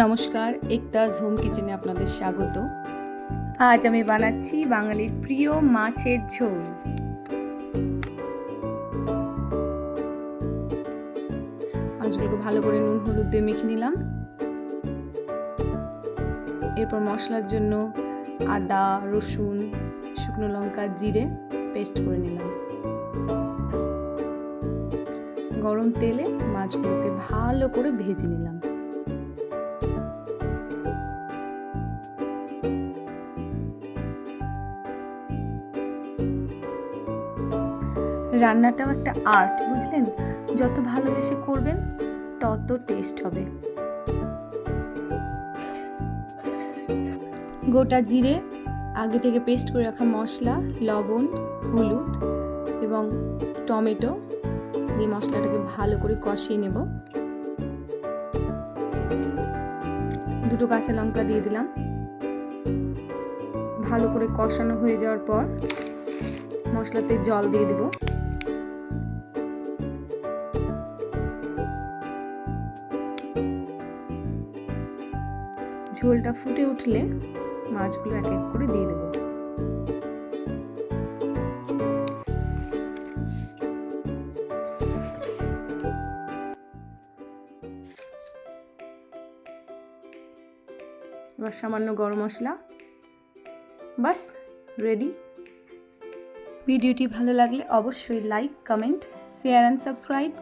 নমস্কার, একতাজ হোম কিচেনে আপনাদের স্বাগত। আজ আমি বানাচ্ছি বাঙালির প্রিয় মাছের ঝোল। মাছগুলোকে ভালো করে নুন, হলুদ দিয়ে মেখে নিলাম। এরপর মশলার জন্য আদা, রসুন, শুকনো লঙ্কা, জিরে পেস্ট করে নিলাম। গরম তেলে মাছগুলোকে ভালো করে ভেজে নিলাম। রান্নাটাও একটা আর্ট বুঝলেন? যত ভালোবেসে করবেন, তত টেস্ট হবে। গোটা জিরে, আগে থেকে পেস্ট করে রাখা মশলা, লবণ, হলুদ এবং টমেটো দিয়ে মশলাটাকে ভালো করে কষিয়ে নেব। দুটো কাঁচা লঙ্কা দিয়ে দিলাম। ভালো করে কষানো হয়ে যাওয়ার পর মশলাতে জল দিয়ে দেব। ঝোলটা ফুটে উঠলে মাছগুলো এক এক করে দিয়ে দেবো। এবার সামান্য গরম মশলা। বাস রেডি ভিডিওটি ভালো লাগলে অবশ্যই like comment share and subscribe